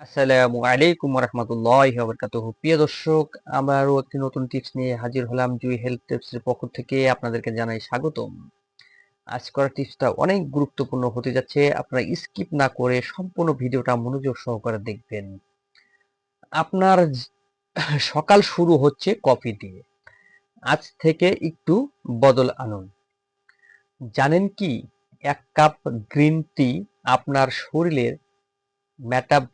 আসসালামু আলাইকুম রহমতুল্লাহ বরকাতুহ প্রিয় দর্শক, আবারও একটি নতুন টিপস নিয়ে হাজির হলাম জুই হেলথ টিপসের পক্ষ থেকে। আপনাদেরকে জানাই স্বাগতম। আজকের টিপসটা অনেক গুরুত্বপূর্ণ হতে যাচ্ছে। আপনারা স্কিপ না করে সম্পূর্ণ ভিডিওটা মনোযোগ সহকারে দেখবেন। আপনার সকাল শুরু হচ্ছে কফি দিয়ে। আজ থেকে একটু বদল আনুন। জানেন কি? এক কাপ গ্রিন টি আপনার শরীরের মেটাব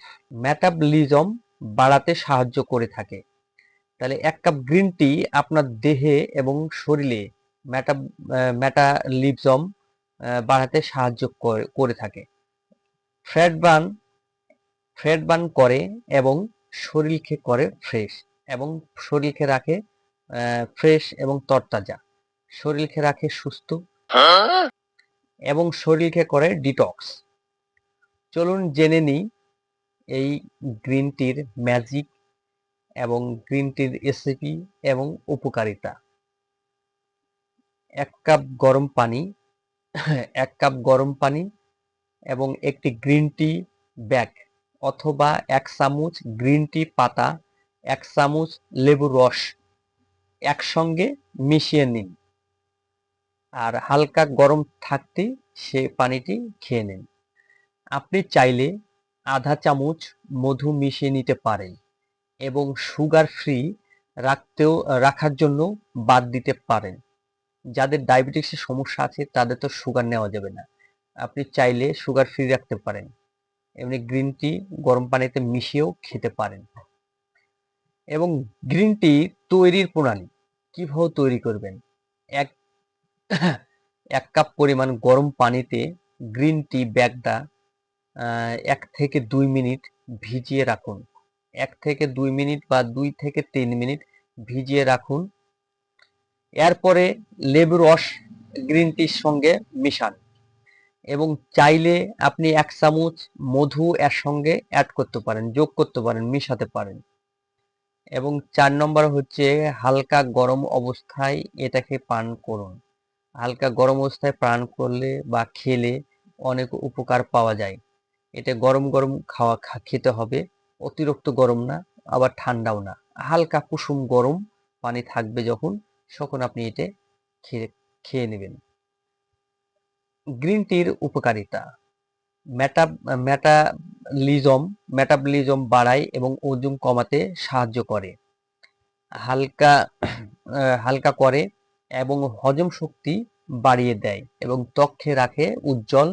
মেটাবলিজম বাড়াতে সাহায্য করে থাকে। তাহলে এক কাপ গ্রিন টি আপনার দেহে এবং শরীরে মেটা মেটালিজম বাড়াতে সাহায্য করে করে থাকে। ফ্যাট বার্ন ফ্যাট বার্ন করে এবং শরীরকে করে ফ্রেশ এবং শরীরকে রাখে ফ্রেশ এবং তরতাজা। শরীরকে রাখে সুস্থ এবং শরীরকে করে ডিটক্স চলুন জেনে নিই এই গ্রিন টির ম্যাজিক এবং গ্রিন টির রেসিপি এবং উপকারিতা। এক কাপ গরম পানি, এক কাপ গরম পানি এবং একটি গ্রিন টি ব্যাগ অথবা এক চামচ গ্রিন টি পাতা, এক চামচ লেবুর রস একসঙ্গে মিশিয়ে নিন। আর হালকা গরম থাকতেই সে পানিটি খেয়ে নিন। আপনি চাইলে আধা চামচ মধু মিশিয়ে নিতে পারেন এবং সুগার ফ্রি রাখতেও, রাখার জন্য বাদ দিতে পারেন। যাদের ডায়াবেটিক্সের সমস্যা আছে, তাদের তো সুগার নেওয়া যাবে না। আপনি চাইলে সুগার ফ্রি রাখতে পারেন। এমনি গ্রিন টি গরম পানিতে মিশিয়েও খেতে পারেন। এবং গ্রিন টি তৈরির প্রণালী, কীভাবে তৈরি করবেন? এক এক কাপ পরিমাণ গরম পানিতে গ্রিন টি ব্যাগটা এক থেকে দুই মিনিট ভিজিয়ে রাখুন। এক থেকে দুই মিনিট বা দুই থেকে তিন মিনিট ভিজিয়ে রাখুন। এরপরে লেবু রস, গ্রিন টির সঙ্গে মিশান এবং চাইলে আপনি এক চামচ মধু এর সঙ্গে অ্যাড করতে পারেন, যোগ করতে পারেন, মিশাতে পারেন। এবং চার নম্বর হচ্ছে হালকা গরম অবস্থায় এটাকে পান করুন। হালকা গরম অবস্থায় পান করলে বা খেলে অনেক উপকার পাওয়া যায়। এটা গরম গরম খাওয়া খেতে হবে। অতিরিক্ত গরম না, আবার ঠান্ডাও না। হালকা কুসুম গরম পানি থাকবে যখন, তখন আপনি এটা খেয়ে খেয়ে নেবেন। গ্রিন টির উপকারিতা। মেটা, মেটালিজম, মেটাবলিজম বাড়ায় এবং ওজন কমাতে সাহায্য করে। হালকা হালকা করে এবং হজম শক্তি বাড়িয়ে দেয় এবং ত্বককে রাখে উজ্জ্বল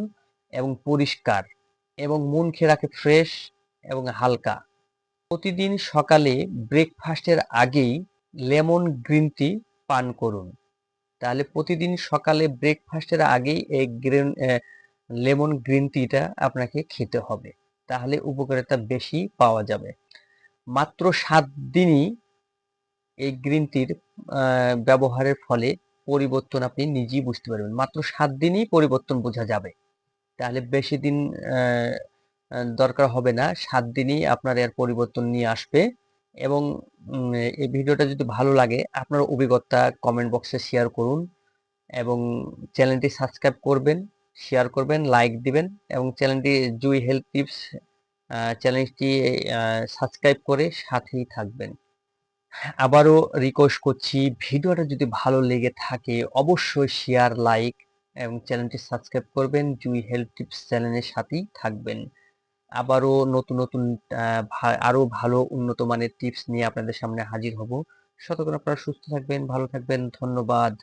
এবং পরিষ্কার। এবং মনকে রাখে ফ্রেশ এবং হালকা। প্রতিদিন সকালে ব্রেকফাস্টের আগেই লেমন গ্রিন টি পান করুন। তাহলে প্রতিদিন সকালে ব্রেকফাস্টের আগেই এই গ্রিন লেমন গ্রিন টিটা আপনাকে খেতে হবে। তাহলে উপকারিতা বেশি পাওয়া যাবে। মাত্র সাত দিনই এই গ্রিন টির ব্যবহারের ফলে পরিবর্তন আপনি নিজেই বুঝতে পারবেন। মাত্র সাত দিনই পরিবর্তন বোঝা যাবে। তাহলে বেশি দিন দরকার হবে না। সাত দিনই আপনার এর পরিবর্তন নিয়ে আসবে। এবং এই ভিডিওটা যদি ভালো লাগে, আপনার অভিজ্ঞতা কমেন্ট বক্সে শেয়ার করুন। এবং চ্যানেলটি সাবস্ক্রাইব করবেন শেয়ার করবেন লাইক দিবেন। এবং চ্যানেলটি জুই হেলথ টিপস চ্যানেলটি সাবস্ক্রাইব করে সাথেই থাকবেন। আবারও রিকোয়েস্ট করছি, ভিডিওটা যদি ভালো লেগে থাকে, অবশ্যই শেয়ার লাইক এবং চ্যানেলটি সাবস্ক্রাইব করবেন। জুই হেলথ টিপস চ্যানেলের সাথেই থাকবেন। আবারও নতুন নতুন আরও ভালো উন্নত মানের টিপস নিয়ে আপনাদের সামনে হাজির হব। সতর্ক আপনারা সুস্থ থাকবেন, ভালো থাকবেন। ধন্যবাদ।